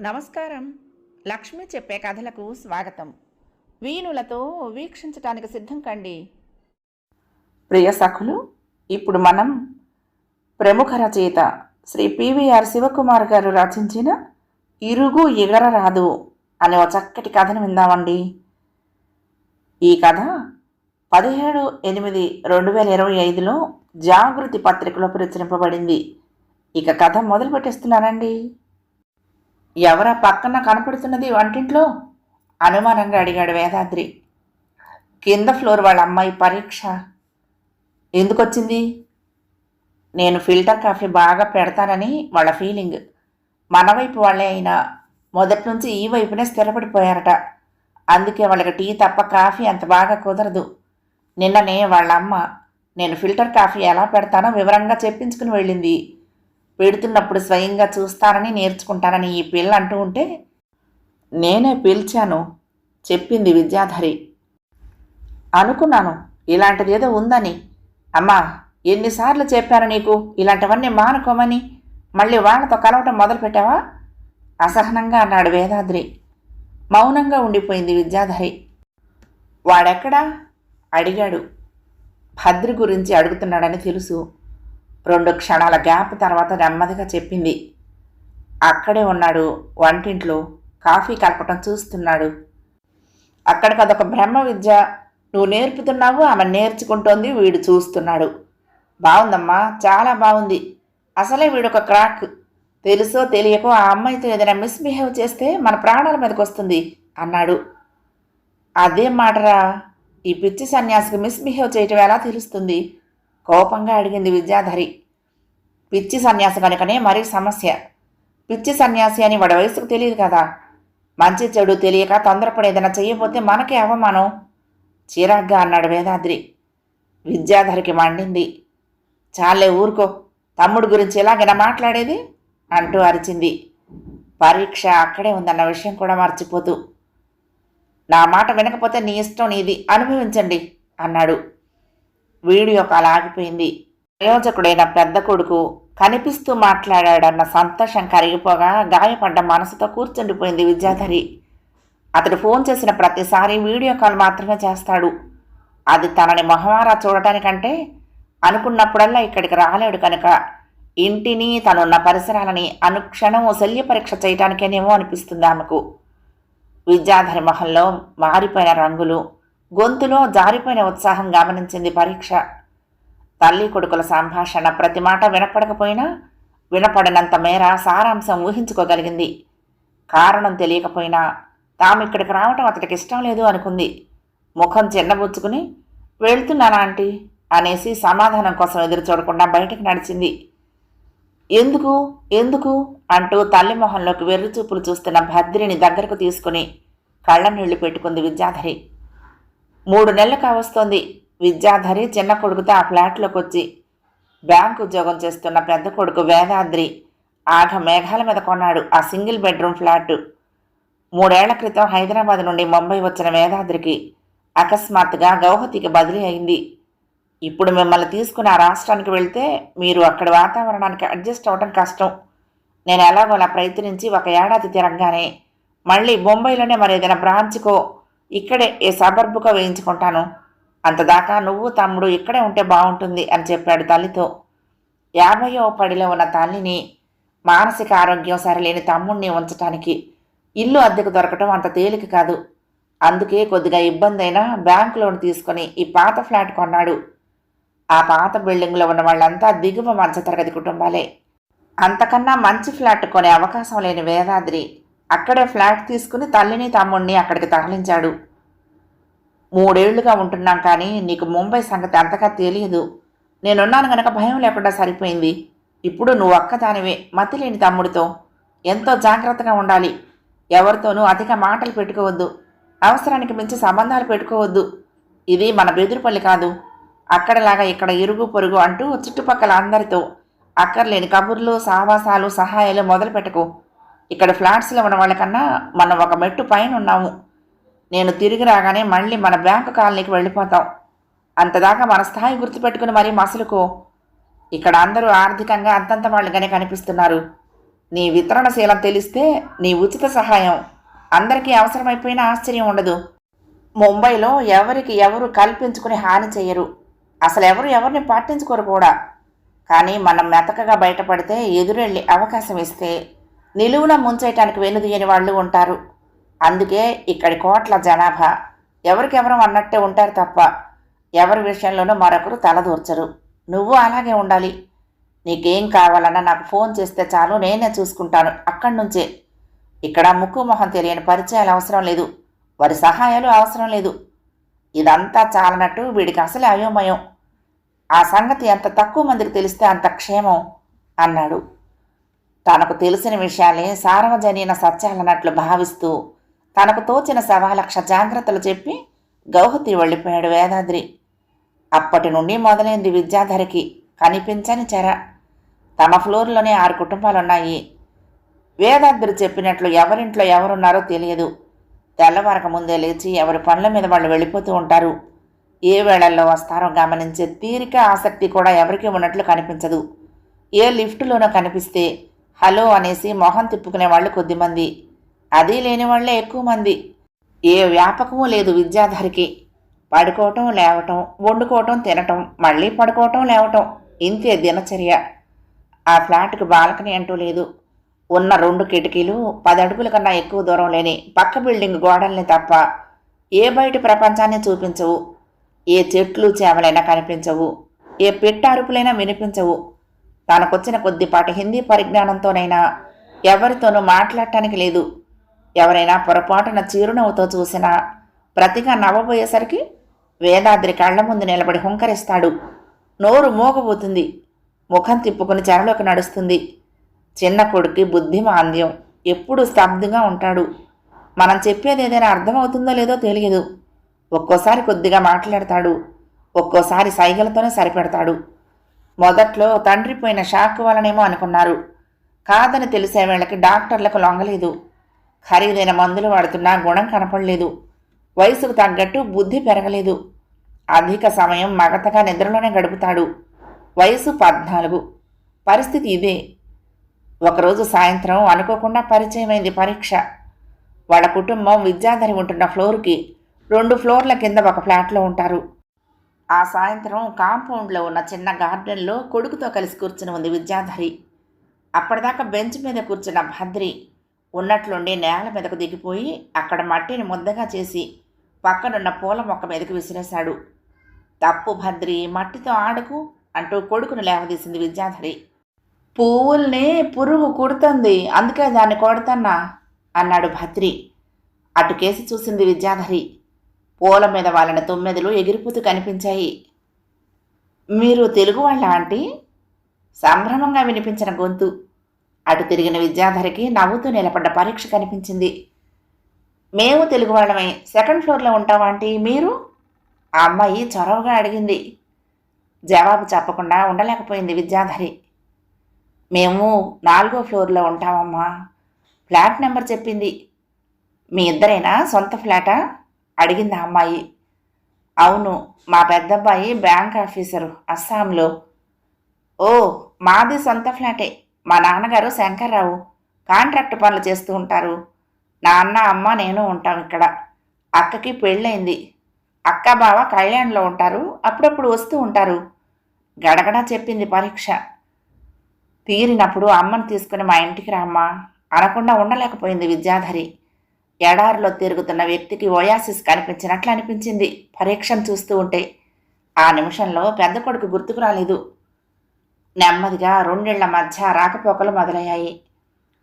నమస్కారం. లక్ష్మి చెప్పే కథలకు స్వాగతం. వీణులతో వీక్షించటానికి సిద్ధం కండి. ప్రియ సఖులు ఇప్పుడు మనం ప్రముఖ రచయిత శ్రీ పివిఆర్ శివకుమార్ గారు రచించిన ఇరుగు ఎగర రాదు అనే ఒక చక్కటి కథను విందామండి. ఈ కథ పదిహేడు ఎనిమిది రెండు వేల ఇరవై ఐదులో జాగృతి పత్రికలో ప్రచురింపబడింది. ఇక కథ మొదలు పెట్టేస్తున్నానండి. ఎవరా పక్కన కనపడుతున్నది వంటింట్లో? అనుమానంగా అడిగాడు వేదాద్రి. కింద ఫ్లోర్ వాళ్ళ అమ్మాయి పరీక్ష. ఎందుకు వచ్చింది నేను ఫిల్టర్ కాఫీ బాగా పెడతానని వాళ్ళ ఫీలింగ్. మన వైపు వాళ్ళే అయినా మొదటి నుంచి ఈ వైపునే స్థిరపడిపోయారట. అందుకే వాళ్ళకి టీ తప్ప కాఫీ అంత బాగా కుదరదు. నిన్ననే వాళ్ళ అమ్మ నేను ఫిల్టర్ కాఫీ ఎలా పెడతానో వివరంగా చెప్పించుకుని వెళ్ళింది. పెడుతున్నప్పుడు స్వయంగా చూస్తారని నేర్చుకుంటారని ఈ పిల్ల అంటూ ఉంటే నేనే పిలిచాను చెప్పింది విద్యాధరి. అనుకున్నాను ఇలాంటిది ఏదో ఉందని. అమ్మా ఎన్నిసార్లు చెప్పాను నీకు? ఇలాంటివన్నీ మానుకోమని. మళ్ళీ వాళ్ళతో కలవటం మొదలుపెట్టావా? అసహనంగా అన్నాడు వేదాద్రి. మౌనంగా ఉండిపోయింది విద్యాధరి. వాడెక్కడా? అడిగాడు. భద్రి గురించి అడుగుతున్నాడని తెలుసు. రెండు క్షణాల గ్యాప్ తర్వాత నెమ్మదిగా చెప్పింది. అక్కడే ఉన్నాడు వంటింట్లో కాఫీ కలపటం చూస్తున్నాడు. అక్కడికి అదొక బ్రహ్మ విద్య. నువ్వు నేర్పుతున్నావు ఆమె నేర్చుకుంటోంది వీడు చూస్తున్నాడు. బాగుందమ్మా చాలా బాగుంది అసలే వీడొక క్రాక్. తెలుసో తెలియకో ఆ అమ్మాయితో ఏదైనా మిస్బిహేవ్ చేస్తే మన ప్రాణాల మీదకి వస్తుంది అన్నాడు. అదే మాటరా? ఈ పిచ్చి సన్యాసికి మిస్బిహేవ్ చేయటం ఎలా తెలుస్తుంది? కోపంగా అడిగింది విద్యాధరి. పిచ్చి సన్యాసి కనుకనే మరీ సమస్య. పిచ్చి సన్యాసి అని వాడి వయసుకు తెలియదు కదా. మంచి చెడు తెలియక తొందరపడి ఏదైనా చెయ్యబోతే మనకే అవమానం. చిరాగ్గా అన్నాడు వేదాద్రి. విద్యాధరికి మండింది. చాలే ఊరుకో. తమ్ముడు గురించి ఎలాగైనా మాట్లాడేది అంటూ అరిచింది. పరీక్ష అక్కడే ఉందన్న విషయం కూడా మర్చిపోతూ. నా మాట వినకపోతే నీ ఇష్టం నీది. అనుభవించండి అన్నాడు. వీడియో కాల్ ఆగిపోయింది ప్రయోజకుడైన పెద్ద కొడుకు కనిపిస్తూ మాట్లాడాడన్న సంతోషం కరిగిపోగా గాయపడ్డ మనసుతో కూర్చుండిపోయింది విద్యాధరి. అతడు ఫోన్ చేసిన ప్రతిసారి వీడియో కాల్ మాత్రమే చేస్తాడు. అది తనని మొహమారా చూడటానికంటే అనుకున్నప్పుడల్లా ఇక్కడికి రాలేడు కనుక ఇంటిని తనున్న పరిసరాలని అనుక్షణం శల్య పరీక్ష చేయటానికేనేమో అనిపిస్తుంది ఆమెకు. విద్యాధరి మొహంలో మారిపోయిన రంగులు గొంతులో జారిపోయిన ఉత్సాహం గమనించింది పరీక్ష. తల్లి కొడుకుల సంభాషణ ప్రతి మాట వినపడకపోయినా వినపడినంత మేర సారాంశం ఊహించుకోగలిగింది. కారణం తెలియకపోయినా తాము ఇక్కడికి రావటం అతడికి ఇష్టం లేదు అనుకుంది. ముఖం చిన్నబుచ్చుకుని వెళ్తున్నానా ఆంటీ? అనేసి సమాధానం కోసం ఎదురు చూడకుండా బయటికి నడిచింది. ఎందుకు? ఎందుకు? అంటూ తల్లి మొహంలోకి వెర్రి చూపులు చూస్తున్న భద్రిని దగ్గరకు తీసుకుని కళ్ళ నీళ్ళు పెట్టుకుంది విద్యాధరి. మూడు నెలలు కావస్తోంది విద్యాధరి చిన్న కొడుకుతో ఆ ఫ్లాట్లోకి వచ్చి బ్యాంకు ఉద్యోగం చేస్తున్న పెద్ద కొడుకు వేదాద్రి ఆఘ మేఘాల మీద కొన్నాడు. ఆ సింగిల్ బెడ్రూమ్ ఫ్లాట్. మూడేళ్ళ క్రితం హైదరాబాద్ నుండి ముంబై వచ్చిన వేదాద్రికి అకస్మాత్తుగా గౌహతికి బదిలీ అయింది. ఇప్పుడు మిమ్మల్ని తీసుకుని ఆ రాష్ట్రానికి వెళ్తే మీరు అక్కడి వాతావరణానికి అడ్జస్ట్ అవ్వడం కష్టం. నేను ఎలాగోలా ప్రయత్నించి ఒక ఏడాది తిరగగానే మళ్ళీ బొంబాయిలోనే మరి ఏదైనా బ్రాంచ్కో ఇక్కడే ఏ సబర్బుగా వేయించుకుంటాను. అంతదాకా నువ్వు తమ్ముడు ఇక్కడే ఉంటే బాగుంటుంది అని చెప్పాడు తల్లితో. యాభయో పడిలో ఉన్న తల్లిని మానసిక ఆరోగ్యం సరిలేని తమ్ముణ్ణి ఉంచటానికి ఇల్లు అద్దెకు దొరకటం అంత తేలిక కాదు. అందుకే కొద్దిగా ఇబ్బంది అయినా బ్యాంకు లోన్ తీసుకొని ఈ పాత ఫ్లాట్ కొన్నాడు. ఆ పాత బిల్డింగ్లో ఉన్న వాళ్ళంతా దిగువ మధ్యతరగతి కుటుంబాలే. అంతకన్నా మంచి ఫ్లాట్ కొనే అవకాశం లేని వేదాద్రి అక్కడే ఫ్లాట్ తీసుకుని తల్లిని తమ్ముడిని అక్కడికి తరలించాడు. మూడేళ్ళుగా ఉంటున్నాం కానీ నీకు ముంబై సంగతి అంతగా తెలియదు నేనున్నాను గనక భయం లేకుండా సరిపోయింది. ఇప్పుడు నువ్వు ఒక్కదానివే మతిలేని తమ్ముడితో. ఎంతో జాగ్రత్తగా ఉండాలి. ఎవరితోనూ అధిక మాటలు పెట్టుకోవద్దు. అవసరానికి మించి సంబంధాలు పెట్టుకోవద్దు. ఇది మన బెదురుపల్లి కాదు. అక్కడలాగా ఇక్కడ ఇరుగు పొరుగు అంటూ చుట్టుపక్కల అందరితో అక్కర్లేని కబుర్లు సావాసాలు సహాయాలు మొదలు పెట్టకు ఇక్కడ ఫ్లాట్స్లో ఉన్న వాళ్ళకన్నా మనం ఒక మెట్టు పైన ఉన్నాము. నేను తిరిగి రాగానే మళ్ళీ మన బ్యాంకు కాలనీకి వెళ్ళిపోతాం. అంతదాకా మన స్థాయి గుర్తుపెట్టుకుని మరీ మసలుకో. ఇక్కడ అందరూ ఆర్థికంగా అంతంత వాళ్ళుగానే కనిపిస్తున్నారు. నీ వితరణశీలం తెలిస్తే నీ ఉచిత సహాయం. అందరికీ అవసరమైపోయినా ఆశ్చర్యం ఉండదు. ముంబైలో ఎవరికి ఎవరు కల్పించుకుని హాని చేయరు అసలు ఎవరు ఎవరిని పట్టించుకోరు కూడా. కానీ మనం మెతకగా బయటపడితే ఎదురెళ్ళి అవకాశం ఇస్తే నిలువున ముంచేయటానికి వెనుదీయని వాళ్ళు ఉంటారు. అందుకే ఇక్కడి కోట్ల జనాభా. ఎవరికెవరం అన్నట్టే ఉంటారు తప్ప ఎవరి విషయంలోనూ మరొకరు తలదూర్చరు నువ్వు అలాగే ఉండాలి. నీకేం కావాలన్నా నాకు ఫోన్ చేస్తే చాలు నేనే చూసుకుంటాను. అక్కడి నుంచే. ఇక్కడ ముక్కు మొహం తెలియని పరిచయాలు అవసరం లేదు. వారి సహాయాలు అవసరం లేదు. ఇదంతా చాలనట్టు వీడికి అసలే అయోమయం. ఆ సంగతి ఎంత తక్కువ మందికి తెలిస్తే అంత క్షేమం అన్నాడు. తనకు తెలిసిన విషయాలే సార్వజనీన సత్యాలన్నట్లు భావిస్తూ తనకు తోచిన సవాలక్ష జాగ్రత్తలు చెప్పి గౌహతి వెళ్ళిపోయాడు వేదాద్రి. అప్పటి నుండి మొదలైంది విద్యాధరికి కనిపించని చెర. తమ ఫ్లోర్లోనే ఆరు కుటుంబాలున్నాయి. వేదాద్రి చెప్పినట్లు ఎవరింట్లో ఎవరున్నారో తెలియదు. తెల్లవారక ముందే లేచి ఎవరి పనుల మీద వాళ్ళు వెళ్ళిపోతూ ఉంటారు. ఏ వేళల్లో వస్తారో గమనించే తీరిక ఆసక్తి కూడా ఎవరికీ ఉన్నట్లు కనిపించదు. ఏ లిఫ్టులోనో కనిపిస్తే హలో అనేసి మొహం తిప్పుకునే వాళ్ళు కొద్దిమంది. అది లేని వాళ్ళే ఎక్కువ మంది. ఏ వ్యాపకమూ లేదు విద్యాధరికి. పడుకోవటం లేవటం వండుకోవటం తినటం మళ్ళీ పడుకోవటం లేవటం ఇంతే దినచర్య. ఆ ఫ్లాట్కి బాల్కనీ అంటూ లేదు. ఉన్న రెండు కిటికీలు పది అడుగుల కన్నా ఎక్కువ దూరం లేని పక్క బిల్డింగ్ గోడల్ని తప్ప ఏ బయట ప్రపంచాన్ని చూపించవు. ఏ చెట్లు చేమలైనా కనిపించవు. ఏ పిట్టారుపులైనా వినిపించవు. తనకొచ్చిన కొద్దిపాటి హిందీ పరిజ్ఞానంతోనైనా ఎవరితోనూ మాట్లాడటానికి లేదు. ఎవరైనా పొరపాటున చిరునవ్వుతో చూసినా ప్రతిగా నవ్వబోయేసరికి వేదాద్రి కళ్ళ ముందు నిలబడి హుంకరిస్తాడు. నోరు మోగబోతుంది. ముఖం తిప్పుకుని చెరలోకి నడుస్తుంది. చిన్న కొడుకి బుద్ధి మాంద్యం. ఎప్పుడు స్తబ్దుగా ఉంటాడు. మనం చెప్పేది ఏదైనా అర్థమవుతుందో లేదో తెలియదు. ఒక్కోసారి కొద్దిగా మాట్లాడతాడు. ఒక్కోసారి సైగలతోనే సరిపెడతాడు. మొదట్లో తండ్రి పోయిన షాక్ వలనేమో అనుకున్నారు. కాదని తెలిసే వేళకి డాక్టర్లకు లొంగలేదు. ఖరీదైన మందులు వాడుతున్నా గుణం కనపడలేదు. వయసుకు తగ్గట్టు బుద్ధి పెరగలేదు. అధిక సమయం మగతగా నిద్రలోనే గడుపుతాడు. వయసు పద్నాలుగు. పరిస్థితి ఇదే. ఒకరోజు సాయంత్రం అనుకోకుండా పరిచయమైంది పరీక్ష. వాళ్ళ కుటుంబం విద్యాధరి ఉంటున్న ఫ్లోర్కి రెండు ఫ్లోర్ల కింద ఒక ఫ్లాట్లో ఉంటారు. ఆ సాయంత్రం కాంపౌండ్లో ఉన్న చిన్న గార్డెన్లో కొడుకుతో కలిసి కూర్చుని ఉంది విద్యాధరి. అప్పటిదాకా బెంచ్ మీద కూర్చున్న భద్రి ఉన్నట్లుండి నేల మీదకు దిగిపోయి అక్కడ మట్టిని ముద్దగా చేసి పక్కనున్న పూల మొక్క మీదకి విసిరేశాడు. తప్పు భద్రి మట్టితో ఆడుకు అంటూ కొడుకును లేవదీసింది విద్యాధరి. పువ్వుల్ని పురుగు కుడుతుంది అందుకే దాన్ని కొడతన్నా అన్నాడు భద్రి. అటు కేసి చూసింది విద్యాధరి. పూల మీద వాళ్ళని తొమ్మిదిలు ఎగిరిపోతూ కనిపించాయి. మీరు తెలుగు వాళ్ళ ఆంటీ? సంభ్రమంగా వినిపించిన గొంతు. అటు తిరిగిన విద్యాధరికి నవ్వుతూ నిలబడ్డ పరీక్ష కనిపించింది. మేము తెలుగు వాళ్ళమే. సెకండ్ ఫ్లోర్లో ఉంటామా ఆంటీ. మీరు? ఆ అమ్మాయి చొరవగా అడిగింది. జవాబు చెప్పకుండా ఉండలేకపోయింది విద్యాధరి. మేము నాలుగో ఫ్లోర్లో ఉంటామమ్మా. ఫ్లాట్ నెంబర్ చెప్పింది. మీ ఇద్దరైనా? సొంత ఫ్లాటా? అడిగింది ఆ అమ్మాయి. అవును మా పెద్దబ్బాయి బ్యాంక్ ఆఫీసరు అస్సాంలో. ఓ మాది సొంత ఫ్లాటే. మా నాన్నగారు శంకర్రావు. కాంట్రాక్ట్ పనులు చేస్తూ ఉంటారు. నాన్న అమ్మ నేను ఉంటాం ఇక్కడ. అక్కకి పెళ్ళైంది అక్క బావ కళ్యాణ్లో ఉంటారు. అప్పుడప్పుడు వస్తూ ఉంటారు. గడగడ చెప్పింది పరీక్ష. తీరినప్పుడు అమ్మను తీసుకుని మా ఇంటికి రామ్మా. అనకుండా ఉండలేకపోయింది విద్యాధరి. ఎడారిలో తిరుగుతున్న వ్యక్తికి ఓయాసిస్ కనిపించినట్లు అనిపించింది. పరీక్షను చూస్తూ ఉంటే ఆ నిమిషంలో పెద్ద కొడుకు గుర్తుకు రాలేదు. నెమ్మదిగా రెండేళ్ళ మధ్య రాకపోకలు మొదలయ్యాయి.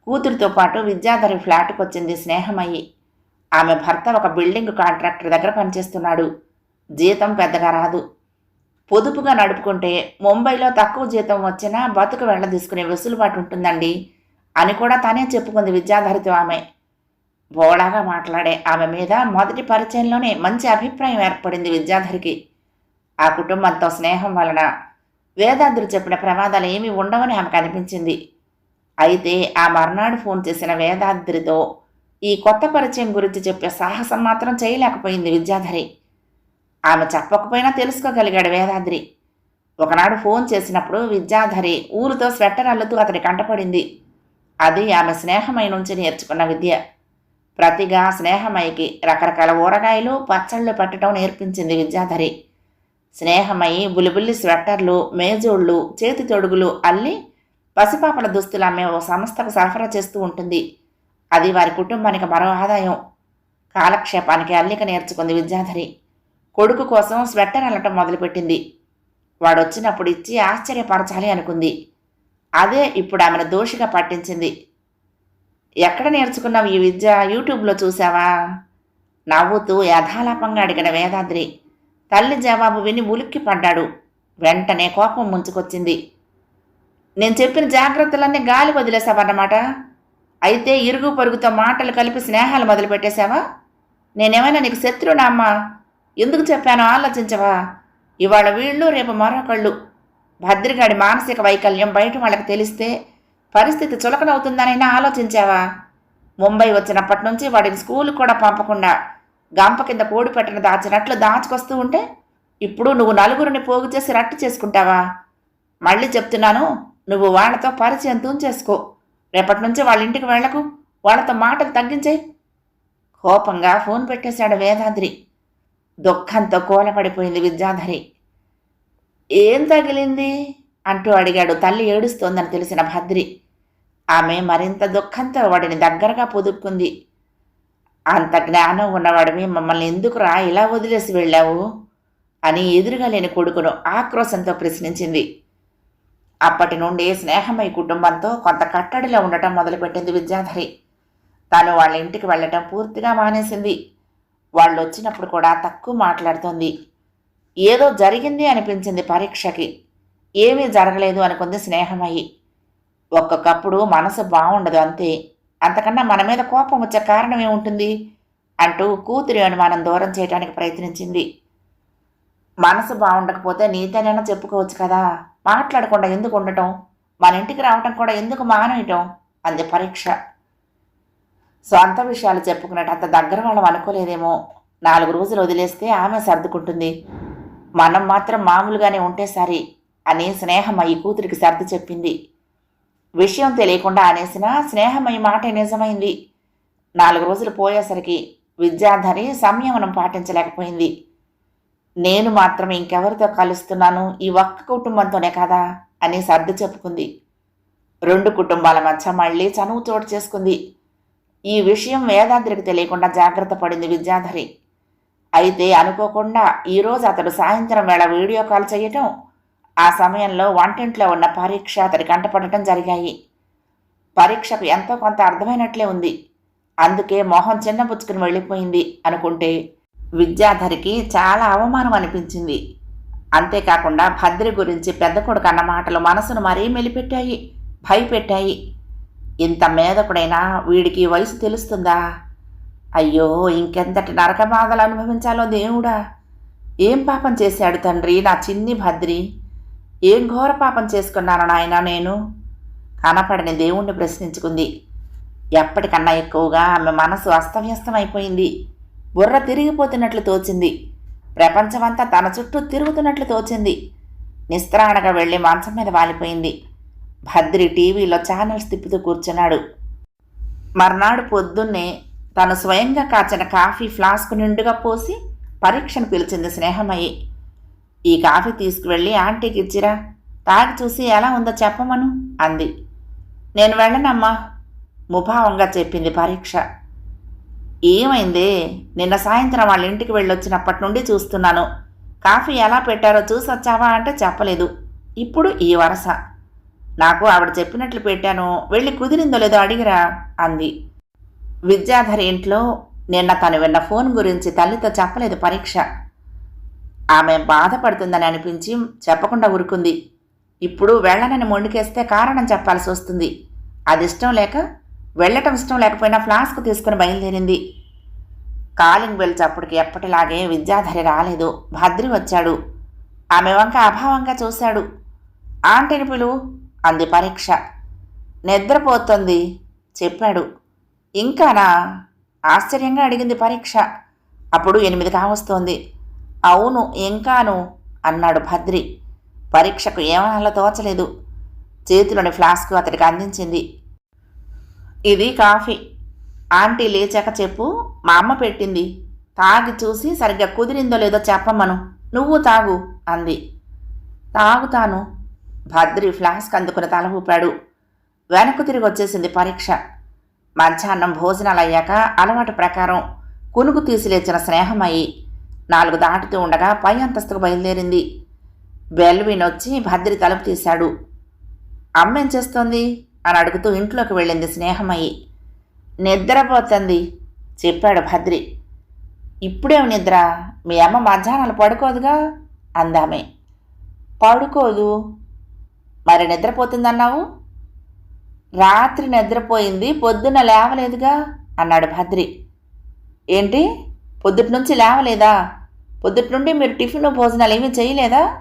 కూతురితో పాటు విద్యాధరి ఫ్లాట్కి వచ్చింది స్నేహమయ్యి. ఆమె భర్త ఒక బిల్డింగ్ కాంట్రాక్టర్ దగ్గర పనిచేస్తున్నాడు. జీతం పెద్దగా రాదు. పొదుపుగా నడుపుకుంటే ముంబైలో తక్కువ జీతం వచ్చినా బతుకు వెళ్ళ తీసుకునే వెసులుబాటు ఉంటుందండి అని కూడా తనే చెప్పుకుంది విద్యాధరితో ఆమె. బోళాగా మాట్లాడే ఆమె మీద మొదటి పరిచయంలోనే మంచి అభిప్రాయం ఏర్పడింది విద్యాధరికి. ఆ కుటుంబంతో స్నేహం వలన వేదాద్రి చెప్పిన ప్రమాదాలు ఏమీ ఉండవని ఆమెకు అనిపించింది. అయితే ఆ మర్నాడు ఫోన్ చేసిన వేదాద్రితో ఈ కొత్త పరిచయం గురించి చెప్పే సాహసం మాత్రం చేయలేకపోయింది విద్యాధరి. ఆమె చెప్పకపోయినా తెలుసుకోగలిగాడు వేదాద్రి ఒకనాడు ఫోన్ చేసినప్పుడు విద్యాధరి ఊరితో స్వెట్టర్ అల్లుతూ అతని కంటపడింది అది ఆమె స్నేహమై నుంచి నేర్చుకున్న విద్య. ప్రతిగా స్నేహమయ్యకి రకరకాల ఊరగాయలు పచ్చళ్ళు పెట్టడం నేర్పించింది విద్యాధరి. స్నేహమయ్యి బులిబుల్లి స్వెట్టర్లు మేజోళ్ళు చేతి తొడుగులు అల్లి పసిపాపల దుస్తులు అమ్మే ఓ సంస్థకు సరఫరా చేస్తూ ఉంటుంది. అది వారి కుటుంబానికి మరో ఆదాయం. కాలక్షేపానికి అల్లిక నేర్చుకుంది విద్యాధరి. కొడుకు కోసం స్వెట్టర్ అల్లటం మొదలుపెట్టింది. వాడొచ్చినప్పుడు ఇచ్చి ఆశ్చర్యపరచాలి అనుకుంది. అదే ఇప్పుడు ఆమెను దోషిగా పట్టించింది. ఎక్కడ నేర్చుకున్నావు ఈ విద్య? యూట్యూబ్లో చూసావా? నవ్వుతూ యథాలాపంగా అడిగిన వేదాద్రి. తల్లి జవాబు విని ఉలిక్కి పడ్డాడు. వెంటనే కోపం ముంచుకొచ్చింది. నేను చెప్పిన జాగ్రత్తలన్నీ గాలి వదిలేసావన్నమాట. అయితే ఇరుగు పొరుగుతో మాటలు కలిపి స్నేహాలు మొదలుపెట్టేశావా? నేనేమైనా నీకు శత్రువునా అమ్మా? ఎందుకు చెప్పానో ఆలోచించవా? ఇవాళ వీళ్ళు రేపు మరొకళ్ళు. భద్రిగాడి మానసిక వైకల్యం బయట వాళ్ళకి తెలిస్తే పరిస్థితి చులకనవుతుందనైనా ఆలోచించావా? ముంబై వచ్చినప్పటి నుంచి వాడిని స్కూల్కి కూడా పంపకుండా గంప కింద కోడి పెట్టిన దాచినట్లు దాచుకొస్తూ ఉంటే ఇప్పుడు నువ్వు నలుగురిని పోగు చేసి రట్టు చేసుకుంటావా? మళ్ళీ చెప్తున్నాను నువ్వు వాళ్ళతో పరిచయం తూంచేసుకో. రేపటి నుంచి వాళ్ళ ఇంటికి వెళ్ళకు వాళ్ళతో మాటలు తగ్గించేయి. కోపంగా ఫోన్ పెట్టేశాడు వేదాద్రి దుఃఖంతో కూలపడిపోయింది విద్యాధరి. ఏం తగిలింది? అంటూ అడిగాడు. తల్లి ఏడుస్తోందని తెలిసిన భద్రి. ఆమె మరింత దుఃఖంతో వాడిని దగ్గరగా పొదుక్కుంది అంత జ్ఞానం ఉన్నవాడివి మమ్మల్ని ఎందుకురా ఇలా వదిలేసి వెళ్ళావు? అని ఎదురుగా లేని కొడుకును ఆక్రోశంతో ప్రశ్నించింది. అప్పటి నుండి స్నేహమై కుటుంబంతో కొంత కట్టడిలో ఉండటం మొదలుపెట్టింది విద్యాధరి. తాను వాళ్ళ ఇంటికి వెళ్ళటం పూర్తిగా మానేసింది. వాళ్ళు వచ్చినప్పుడు కూడా తక్కువ మాట్లాడుతోంది. ఏదో జరిగింది అనిపించింది పరీక్షకి. ఏమీ జరగలేదు అనుకుంది స్నేహమయ్యి. ఒక్కొక్కప్పుడు మనసు బాగుండదు అంతే. అంతకన్నా మన మీద కోపం వచ్చే కారణం ఏముంటుంది? అంటూ కూతురి అనుమానం దూరం చేయడానికి ప్రయత్నించింది. మనసు బాగుండకపోతే నీతోనైనా చెప్పుకోవచ్చు కదా? మాట్లాడకుండా ఎందుకు ఉండటం? మన ఇంటికి రావటం కూడా ఎందుకు మానేయటం? అంది పరీక్ష. సొంత విషయాలు చెప్పుకున్నట్టు అంత దగ్గర వాళ్ళం అనుకోలేదేమో. నాలుగు రోజులు వదిలేస్తే ఆమె సర్దుకుంటుంది. మనం మాత్రం మామూలుగానే ఉంటే సరి. అని స్నేహమయ్యి కూతురికి సర్ది చెప్పింది. విషయం తెలియకుండా అనేసిన స్నేహమయ్య మాట నిజమైంది. నాలుగు రోజులు పోయేసరికి విద్యాధరి సంయమనం పాటించలేకపోయింది. నేను మాత్రం ఇంకెవరితో కలుస్తున్నాను? ఈ ఒక్క కుటుంబంతోనే కదా? అని సర్ది చెప్పుకుంది. రెండు కుటుంబాల మధ్య మళ్ళీ చనువు చోటు చేసుకుంది. ఈ విషయం వేదాద్రికి తెలియకుండా జాగ్రత్త పడింది విద్యాధరి అయితే అనుకోకుండా ఈరోజు అతడు సాయంత్రం వేళ వీడియో కాల్ చేయటం ఆ సమయంలో వంటింట్లో ఉన్న పరీక్ష అతడి కంటపడటం జరిగాయి. పరీక్షకు ఎంతో కొంత అర్థమైనట్లే ఉంది. అందుకే మొహం చిన్నపుచ్చుకుని వెళ్ళిపోయింది అనుకుంటే విద్యాధరికి చాలా అవమానం అనిపించింది. అంతేకాకుండా భద్రి గురించి పెద్ద కొడుకు అన్న మాటలు మనసును మరీ మెలిపెట్టాయి భయపెట్టాయి. ఇంత మేధకుడైనా వీడికి వయసు తెలుస్తుందా? అయ్యో ఇంకెంతటి నరక బాధలు అనుభవించాలో దేవుడా. ఏం పాపం చేశాడు తండ్రి నా చిన్ని భద్రి? ఏం ఘోర పాపం చేసుకున్నాను నాయన నేను? కనపడని దేవుణ్ణి ప్రశ్నించుకుంది. ఎప్పటికన్నా ఎక్కువగా ఆమె మనసు అస్తవ్యస్తమైపోయింది. బుర్ర తిరిగిపోతున్నట్లు తోచింది. ప్రపంచమంతా తన చుట్టూ తిరుగుతున్నట్లు తోచింది. నిస్త్రాణగా వెళ్ళి మంచం మీద వాలిపోయింది. భద్రి టీవీలో ఛానల్స్ తిప్పుతూ కూర్చున్నాడు. మర్నాడు పొద్దున్నే తను స్వయంగా కాచిన కాఫీ ఫ్లాస్క్ నిండుగా పోసి పరీక్షను పిలిచింది స్నేహమయ్యి. ఈ కాఫీ తీసుకువెళ్ళి ఆంటీకి ఇచ్చిరా. తాగి చూసి ఎలా ఉందో చెప్పమను అంది. నేను వెళ్ళనమ్మా ముభావంగా చెప్పింది పరీక్ష. ఏమైంది? నిన్న సాయంత్రం వాళ్ళ ఇంటికి వెళ్ళొచ్చినప్పటి నుండి చూస్తున్నాను. కాఫీ ఎలా పెట్టారో చూసి వచ్చావా అంటే చెప్పలేదు. ఇప్పుడు ఈ వరస. నాకు ఆవిడ చెప్పినట్లు పెట్టాను వెళ్ళి కుదిరిందో లేదో అడిగిరా అంది. విద్యాధరి ఇంట్లో నిన్న తను విన్న ఫోన్ గురించి తల్లితో చెప్పలేదు పరీక్ష. ఆమె బాధపడుతుందని అనిపించి చెప్పకుండా ఉరుకుంది ఇప్పుడు వెళ్ళనని మొండికేస్తే కారణం చెప్పాల్సి వస్తుంది. అది ఇష్టం లేక వెళ్ళటం ఇష్టం లేకపోయినా ఫ్లాస్క్ తీసుకుని బయలుదేరింది. కాలింగ్ బెల్ చప్పుడుకి ఎప్పటిలాగే విద్యాధరి రాలేదు. భద్రి వచ్చాడు. ఆమె వంక అభావంగా చూశాడు. ఆంటీని పిలువు అంది పరీక్ష. నిద్రపోతుంది చెప్పాడు. ఇంకానా? ఆశ్చర్యంగా అడిగింది పరీక్ష. అప్పుడు ఎనిమిది కావస్తోంది. అవును ఇంకాను అన్నాడు భద్రి. పరీక్షకు ఏమనాలో తోచలేదు. చేతిలోని ఫ్లాస్క్ అతడికి అందించింది. ఇది కాఫీ. ఆంటీ లేచాక చెప్పు మా అమ్మ పెట్టింది. తాగి చూసి సరిగ్గా కుదిరిందో లేదో చెప్పమను. నువ్వు తాగు అంది. తాగుతాను. భద్రి ఫ్లాస్క్ అందుకుని తల ఊపాడు. వెనక్కు తిరిగి వచ్చేసింది పరీక్ష. మధ్యాహ్నం భోజనాలు అయ్యాక అలవాటు ప్రకారం కునుకు తీసి లేచిన స్నేహమయ్యి నాలుగు దాటుతూ ఉండగా పై అంతస్తుకు బయలుదేరింది. బెల్విన్ వచ్చి భద్రి తలుపు తీశాడు. అమ్మేం చేస్తోంది? అని అడుగుతూ ఇంట్లోకి వెళ్ళింది స్నేహమయ్యి నిద్రపోతుంది చెప్పాడు భద్రి. ఇప్పుడేం నిద్ర? మీ అమ్మ మధ్యాహ్నాలు పడుకోదుగా? అందామే. పడుకోదు. మరి నిద్రపోతుందన్నావు? రాత్రి నిద్రపోయింది పొద్దున్న లేవలేదుగా అన్నాడు భద్రి. ఏంటి? పొద్దుటి నుంచి లేవలేదా? పొద్దుటి నుండి మీరు టిఫిన్ భోజనాలు ఏమీ చేయలేదా?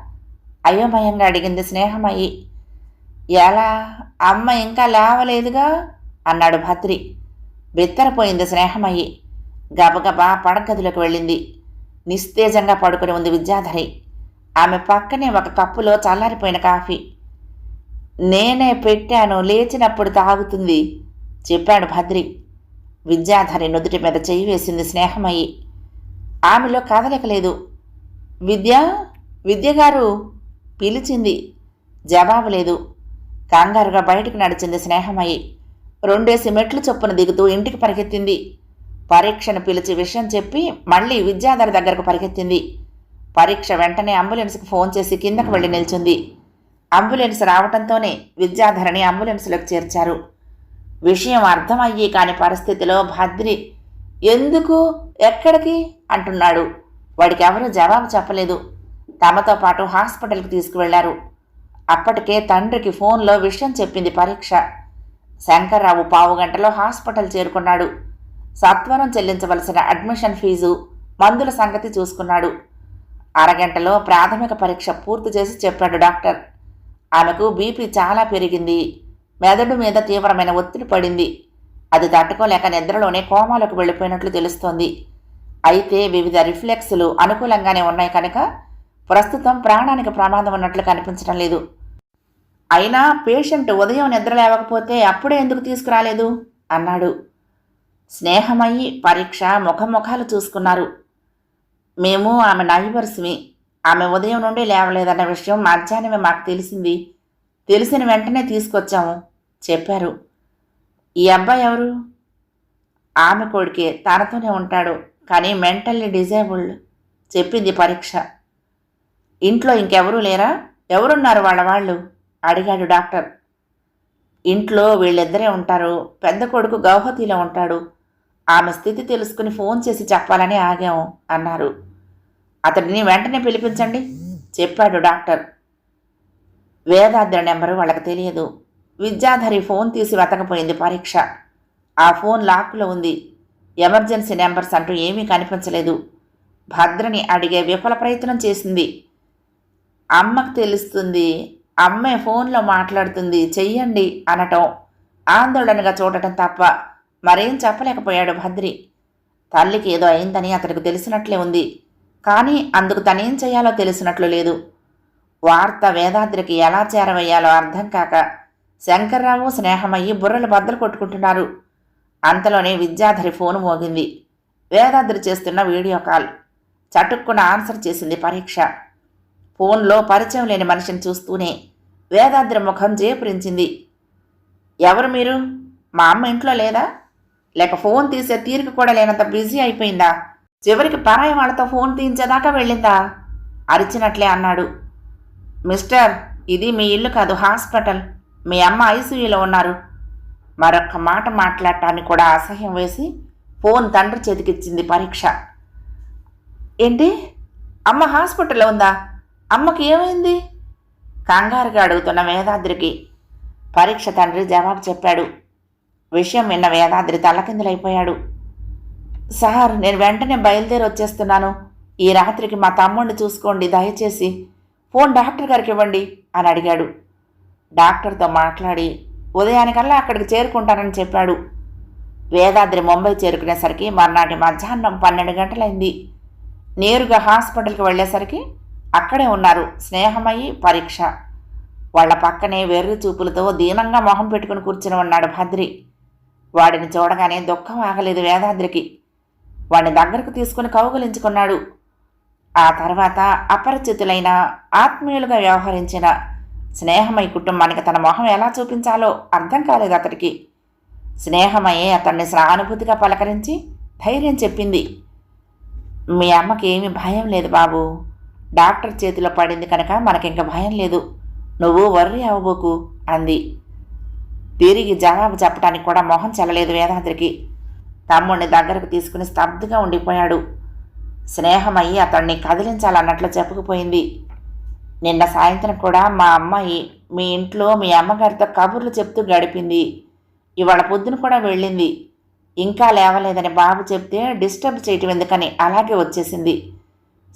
అయోమయంగా అడిగింది స్నేహమయ్యి. ఎలా? అమ్మ ఇంకా లేవలేదుగా? అన్నాడు భద్రి బెత్తరపోయింది స్నేహమయ్యి. గబగబా పడగదిలోకి వెళ్ళింది. నిస్తేజంగా పడుకుని ఉంది విద్యాధరి. ఆమె పక్కనే ఒక కప్పులో చల్లారిపోయిన కాఫీ. నేనే పెట్టాను లేచినప్పుడు తాగుతుంది చెప్పాడు భద్రి. విద్యాధరి నుదుటి మీద చెయ్యి వేసింది స్నేహమయ్యి. ఆమెలో కదలకలేదు. విద్య విద్యగారు పిలిచింది. జవాబు లేదు. కంగారుగా బయటకు నడిచింది స్నేహమయ్యి రెండేసి మెట్లు చొప్పున దిగుతూ ఇంటికి పరిగెత్తింది. పరీక్షను పిలిచి విషయం చెప్పి మళ్ళీ విద్యాధర దగ్గరకు పరిగెత్తింది. పరీక్ష వెంటనే అంబులెన్స్కి ఫోన్ చేసి కిందకు వెళ్ళి నిల్చుంది. అంబులెన్స్ రావడంతోనే విద్యాధరని అంబులెన్స్లోకి చేర్చారు. విషయం అర్థమయ్యి కాని పరిస్థితిలో భద్రి ఎందుకు? ఎక్కడికి? అంటున్నాడు. వాడికి ఎవరూ జవాబు చెప్పలేదు. తమతో పాటు హాస్పిటల్కి తీసుకువెళ్ళారు. అప్పటికే తండ్రికి ఫోన్లో విషయం చెప్పింది పరీక్ష. శంకర్రావు పావు గంటలో హాస్పిటల్ చేరుకున్నాడు. సత్వరం చెల్లించవలసిన అడ్మిషన్ ఫీజు మందుల సంగతి చూసుకున్నాడు. అరగంటలో ప్రాథమిక పరీక్ష పూర్తి చేసి చెప్పాడు డాక్టర్. ఆమెకు బీపీ చాలా పెరిగింది. మెదడు మీద తీవ్రమైన ఒత్తిడి పడింది. అది తట్టుకోలేక నిద్రలోనే కోమాలకు వెళ్ళిపోయినట్లు తెలుస్తోంది. అయితే వివిధ రిఫ్లెక్స్లు అనుకూలంగానే ఉన్నాయి కనుక ప్రస్తుతం ప్రాణానికి ప్రమాదం ఉన్నట్లు కనిపించడం లేదు. అయినా పేషెంట్ ఉదయం నిద్ర లేవకపోతే అప్పుడే ఎందుకు తీసుకురాలేదు? అన్నాడు. స్నేహమయ్యి పరీక్ష ముఖముఖాలు చూసుకున్నారు. మేము ఆమె నైబర్స్మి. ఆమె ఉదయం నుండి లేవలేదన్న విషయం మధ్యాహ్నమే మాకు తెలిసింది. తెలిసిన వెంటనే తీసుకొచ్చాము చెప్పారు. ఈ అబ్బాయి ఎవరు? ఆమె కొడుకే తనతోనే ఉంటాడు. కానీ మెంటల్లీ డిజేబుల్డ్ చెప్పింది పరీక్ష. ఇంట్లో ఇంకెవరూ లేరా? ఎవరున్నారు వాళ్ళ వాళ్ళు? అడిగాడు డాక్టర్. ఇంట్లో వీళ్ళిద్దరే ఉంటారు. పెద్ద కొడుకు గౌహతిలో ఉంటాడు. ఆమె స్థితి తెలుసుకుని ఫోన్ చేసి చెప్పాలని ఆగాము అన్నారు. అతడిని వెంటనే పిలిపించండి చెప్పాడు డాక్టర్. వేదాద్రి నెంబరు వాళ్ళకి తెలియదు. విద్యాధరి ఫోన్ తీసి వెతకపోయింది పరీక్ష. ఆ ఫోన్ లాక్లో ఉంది. ఎమర్జెన్సీ నెంబర్స్ అంటూ ఏమీ కనిపించలేదు. భద్రని అడిగే విఫల ప్రయత్నం చేసింది. అమ్మకు తెలుస్తుంది అమ్మే ఫోన్లో మాట్లాడుతుంది చెయ్యండి అనటం ఆందోళనగా చూడటం తప్ప మరేం చెప్పలేకపోయాడు భద్రి. తల్లికి ఏదో అయిందని అతనికి తెలిసినట్లే ఉంది కానీ అందుకు తనేం చేయాలో తెలిసినట్లు లేదు. వార్త వేదాద్రికి ఎలా చేరవేయాలో అర్థం కాక శంకర్రావు స్నేహమయ్యి బుర్రలు బద్దలు కొట్టుకుంటున్నారు. అంతలోనే విద్యాధరి ఫోను మోగింది. వేదాద్రి చేస్తున్న వీడియో కాల్. చటుక్కున ఆన్సర్ చేసింది పరీక్ష. ఫోన్లో పరిచయం లేని మనిషిని చూస్తూనే వేదాద్రి ముఖం జేపురించింది. ఎవరు మీరు? మా అమ్మ ఇంట్లో లేదా? లేక ఫోన్ తీసే తీరిక కూడా లేనంత బిజీ అయిపోయిందా? చివరికి పరాయి వాళ్ళతో ఫోన్ తీయించేదాకా వెళ్ళిందా? అరిచినట్లే అన్నాడు. మిస్టర్ ఇది మీ ఇల్లు కాదు హాస్పిటల్. మీ అమ్మ ఐసీయూలో ఉన్నారు. మరొక్క మాట మాట్లాడటానికి కూడా అసహ్యం వేసి ఫోన్ తండ్రి చేతికిచ్చింది పరీక్ష. ఏంటి? అమ్మ హాస్పిటల్లో ఉందా? అమ్మకి ఏమైంది? కంగారుగా అడుగుతున్న వేదాద్రికి పరీక్ష తండ్రి జవాబు చెప్పాడు. విషయం విన్న వేదాద్రి తలకిందులైపోయాడు సార్ నేను వెంటనే బయలుదేరి వచ్చేస్తున్నాను. ఈ రాత్రికి మా తమ్ముడిని చూసుకోండి దయచేసి. ఫోన్ డాక్టర్ గారికి ఇవ్వండి అని అడిగాడు. డాక్టర్తో మాట్లాడి ఉదయానికల్లా అక్కడికి చేరుకుంటానని చెప్పాడు. వేదాద్రి ముంబై చేరుకునేసరికి మర్నాటి మధ్యాహ్నం పన్నెండు గంటలైంది. నేరుగా హాస్పిటల్కి వెళ్ళేసరికి అక్కడే ఉన్నారు స్నేహమయ్యి పరీక్ష. వాళ్ళ పక్కనే వెర్రి చూపులతో దీనంగా మొహం పెట్టుకుని కూర్చుని ఉన్నాడు భద్రి. వాడిని చూడగానే దుఃఖం ఆగలేదు వేదాద్రికి. వాడిని దగ్గరకు తీసుకుని కౌగులించుకున్నాడు. ఆ తర్వాత అపరిచితులైన ఆత్మీయులుగా వ్యవహరించిన స్నేహమయ్య కుటుంబానికి తన మొహం ఎలా చూపించాలో అర్థం కాలేదు అతడికి. స్నేహమయ్యే అతన్ని సానుభూతిగా పలకరించి ధైర్యం చెప్పింది. మీ అమ్మకి ఏమి భయం లేదు బాబు. డాక్టర్ చేతిలో పడింది కనుక మనకింక భయం లేదు. నువ్వు వర్రి అవ్వబోకు అంది. తిరిగి జవాబు చెప్పడానికి కూడా మొహం చెల్లలేదు వేదాద్రికి తమ్ముడిని దగ్గరకు తీసుకుని స్తబ్దుగా ఉండిపోయాడు. స్నేహమయ్యి అతన్ని కదిలించాలన్నట్లు చెప్పుకుపోయింది. నిన్న సాయంత్రం కూడా మా అమ్మాయి మీ ఇంట్లో మీ అమ్మగారితో కబుర్లు చెప్తూ గడిపింది. ఇవాళ పొద్దున కూడా వెళ్ళింది. ఇంకా లేవలేదని బాబు చెప్తే డిస్టర్బ్ చేయటం ఎందుకని అలాగే వచ్చేసింది.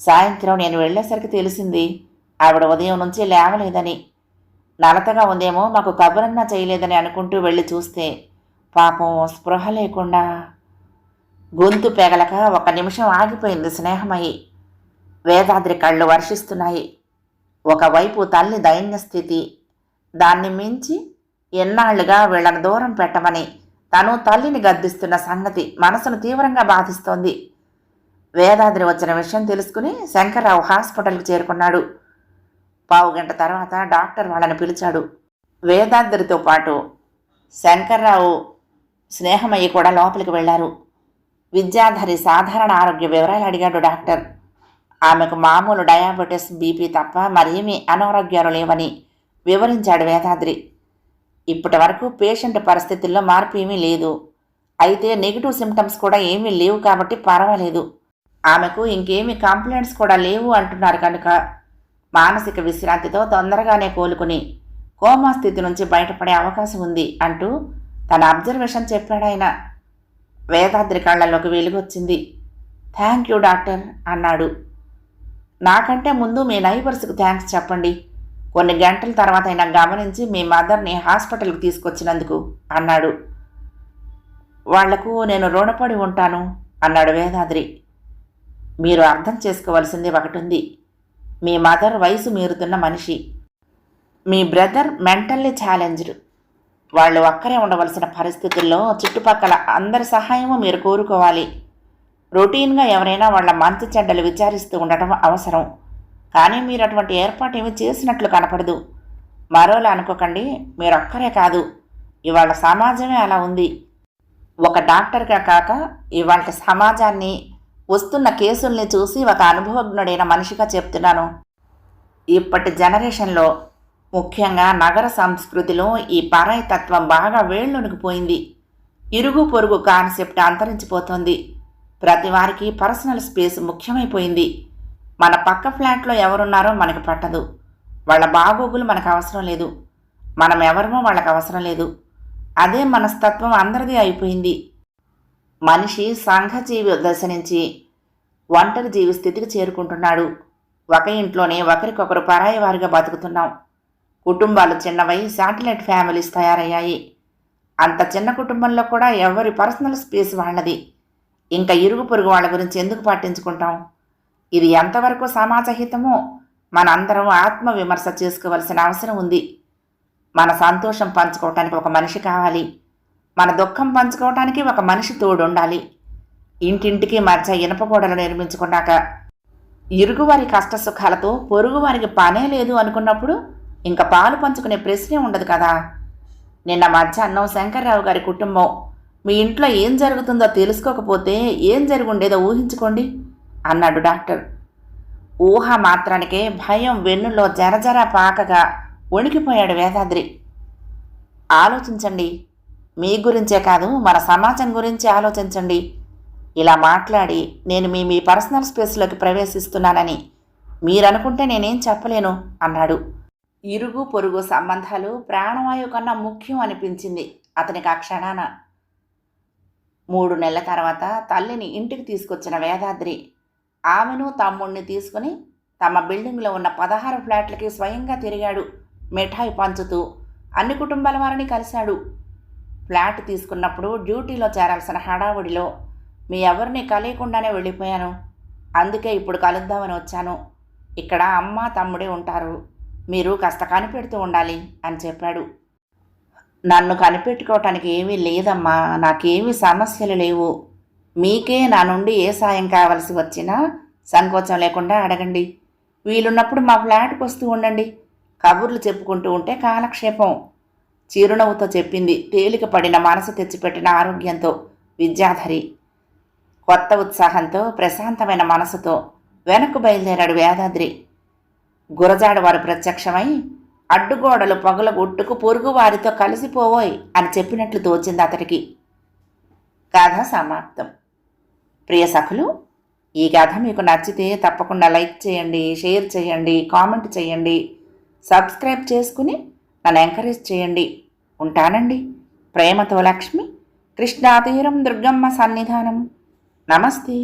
సాయంత్రం నేను వెళ్ళేసరికి తెలిసింది ఆవిడ ఉదయం నుంచి లేవలేదని. నలతగా ఉందేమో మాకు కబురన్నా చేయలేదని అనుకుంటూ వెళ్ళి చూస్తే పాపం స్పృహ లేకుండా గొంతు పెగలక ఒక నిమిషం ఆగిపోయింది స్నేహమయ్యి వేదాద్రి కళ్ళు వర్షిస్తున్నాయి. ఒకవైపు తల్లి దైన్యస్థితి దాన్ని మించి ఎన్నాళ్ళుగా వీళ్ళను దూరం పెట్టమని తను తల్లిని గద్దిస్తున్న సంగతి మనసును తీవ్రంగా బాధిస్తోంది. వేదాద్రి వచ్చిన విషయం తెలుసుకుని శంకర్రావు హాస్పిటల్కి చేరుకున్నాడు. పావు గంట తర్వాత డాక్టర్ వాళ్ళని పిలిచాడు. వేదాద్రితో పాటు శంకర్రావు స్నేహమయ్య కూడా లోపలికి వెళ్ళారు. విద్యాధరి సాధారణ ఆరోగ్య వివరాలు అడిగాడు డాక్టర్. ఆమెకు మామూలు డయాబెటీస్ బీపీ తప్ప మరేమీ అనారోగ్యాలు లేవని వివరించాడు వేదాద్రి. ఇప్పటి వరకు పేషెంట్ పరిస్థితుల్లో మార్పు ఏమీ లేదు. అయితే నెగిటివ్ సిమ్టమ్స్ కూడా ఏమీ లేవు కాబట్టి పర్వాలేదు. ఆమెకు ఇంకేమీ కంప్లైంట్స్ కూడా లేవు అంటున్నారు కనుక మానసిక విశ్రాంతితో తొందరగానే కోలుకుని కోమా స్థితి నుంచి బయటపడే అవకాశం ఉంది అంటూ తన అబ్జర్వేషన్ చెప్పాడాయన వేదాద్రి కళ్ళలోకి వెలుగొచ్చింది. థ్యాంక్ యూ డాక్టర్ అన్నాడు. నాకంటే ముందు మీ నైబర్స్కి థ్యాంక్స్ చెప్పండి. కొన్ని గంటల తర్వాత అయినా గమనించి మీ మదర్ని హాస్పిటల్కి తీసుకొచ్చినందుకు అన్నాడు. వాళ్ళకు నేను రుణపడి ఉంటాను అన్నాడు వేదాద్రి. మీరు అర్థం చేసుకోవలసింది ఒకటి ఉంది మీ మదర్ వయసు మీరుతున్న మనిషి. మీ బ్రదర్ మెంటల్లీ ఛాలెంజ్డ్. వాళ్ళు ఒక్కరే ఉండవలసిన పరిస్థితుల్లో చుట్టుపక్కల అందరి సహాయము మీరు కోరుకోవాలి. రొటీన్గా ఎవరైనా వాళ్ళ మంచి చెడ్డలు విచారిస్తూ ఉండటం అవసరం. కానీ మీరు అటువంటి ఏర్పాటు ఏమి చేసినట్లు కనపడదు. మరోలా అనుకోకండి మీరొక్కరే కాదు. ఇవాళ సమాజమే అలా ఉంది. ఒక డాక్టర్గా కాక ఇవాళ సమాజాన్ని వస్తున్న కేసుల్ని చూసి ఒక అనుభవజ్ఞుడైన మనిషిగా చెప్తున్నాను. ఇప్పటి జనరేషన్లో ముఖ్యంగా నగర సంస్కృతిలో ఈ పరాయి తత్వం బాగా వేళ్ళునికిపోయింది. ఇరుగు పొరుగు కాన్సెప్ట్ అంతరించిపోతోంది. ప్రతి వారికి పర్సనల్ స్పేస్ ముఖ్యమైపోయింది. మన పక్క ఫ్లాట్లో ఎవరున్నారో మనకి పట్టదు. వాళ్ళ బాగోగులు మనకు అవసరం లేదు. మనం ఎవరమో వాళ్ళకి అవసరం లేదు. అదే మనస్తత్వం అందరిది అయిపోయింది. మనిషి సంఘజీవి దశ నుంచి ఒంటరి జీవి స్థితికి చేరుకుంటున్నాడు. ఒక ఇంట్లోనే ఒకరికొకరు పరాయి వారిగా బతుకుతున్నాం. కుటుంబాలు చిన్నవై శాటిలైట్ ఫ్యామిలీస్ తయారయ్యాయి. అంత చిన్న కుటుంబంలో కూడా ఎవరి పర్సనల్ స్పేస్ వాళ్ళది. ఇంకా ఇరుగు పొరుగు వాళ్ళ గురించి ఎందుకు పట్టించుకుంటాం? ఇది ఎంతవరకు సమాజహితమో మనందరం ఆత్మవిమర్శ చేసుకోవలసిన అవసరం ఉంది. మన సంతోషం పంచుకోవటానికి ఒక మనిషి కావాలి. మన దుఃఖం పంచుకోవటానికి ఒక మనిషి తోడు ఉండాలి ఇంటింటికి మధ్య ఇనప గోడలు నిర్మించుకున్నాక ఇరుగువారి కష్టసుఖాలతో పొరుగువారికి పనే లేదు అనుకున్నప్పుడు ఇంకా పాలు పంచుకునే ప్రశ్నే ఉండదు కదా. నిన్న మధ్యాహ్నం శంకర్రావు గారి కుటుంబం మీ ఇంట్లో ఏం జరుగుతుందో తెలుసుకోకపోతే ఏం జరుగుండేదో ఊహించుకోండి అన్నాడు డాక్టర్. ఊహ మాత్రానికే భయం వెన్నులో జరజర పాకగా వణికిపోయాడు వేదాద్రి. ఆలోచించండి మీ గురించే కాదు మన సమాజం గురించి ఆలోచించండి. ఇలా మాట్లాడి నేను మీ మీ పర్సనల్ స్పేస్లోకి ప్రవేశిస్తున్నానని. మీరనుకుంటే నేనేం చెప్పలేను అన్నాడు. ఇరుగు పొరుగు సంబంధాలు ప్రాణవాయువు కన్నా ముఖ్యం అనిపించింది అతనికి ఆ క్షణాన. మూడు నెలల తర్వాత తల్లిని ఇంటికి తీసుకొచ్చిన వేదాద్రి ఆమెను తమ్ముడిని తీసుకుని తమ బిల్డింగ్లో ఉన్న పదహారు ఫ్లాట్లకి స్వయంగా తిరిగాడు. మిఠాయి పంచుతూ అన్ని కుటుంబాల వారిని కలిశాడు. ఫ్లాట్ తీసుకున్నప్పుడు డ్యూటీలో చేరాల్సిన హడావుడిలో మీ ఎవరిని కలియకుండానే వెళ్ళిపోయాను. అందుకే ఇప్పుడు కలుద్దామని వచ్చాను. ఇక్కడ అమ్మ తమ్ముడే ఉంటారు. మీరు కాస్త కనిపెడుతూ ఉండాలి అని చెప్పాడు. నన్ను కనిపెట్టుకోవటానికి ఏమీ లేదమ్మా. నాకేమీ సమస్యలు లేవు. మీకే నా నుండి ఏ సాయం కావలసి వచ్చినా సంకోచం లేకుండా అడగండి. వీలున్నప్పుడు మా ఫ్లాట్కి వస్తూ ఉండండి. కబుర్లు చెప్పుకుంటూ ఉంటే కాలక్షేపం. చిరునవ్వుతో చెప్పింది. తేలిక పడిన మనసు తెచ్చిపెట్టిన ఆరోగ్యంతో. విద్యాధరి. కొత్త ఉత్సాహంతో ప్రశాంతమైన మనసుతో. వెనక్కు బయలుదేరాడు వేదాద్రి గురజాడ వారు ప్రత్యక్షమై అడ్డుగోడలు పగుల గుట్టుకు పొరుగు వారితో కలిసిపోవోయ్ అని చెప్పినట్లు తోచింది అతడికి. కథ సమాప్తం. ప్రియ సఖులు ఈ కథ మీకు నచ్చితే తప్పకుండా లైక్ చేయండి షేర్ చేయండి కామెంట్ చేయండి సబ్స్క్రైబ్ చేసుకుని నన్ను ఎంకరేజ్ చేయండి. ఉంటానండి. ప్రేమతో లక్ష్మి కృష్ణాతీరం దుర్గమ్మ సన్నిధానం. నమస్తే.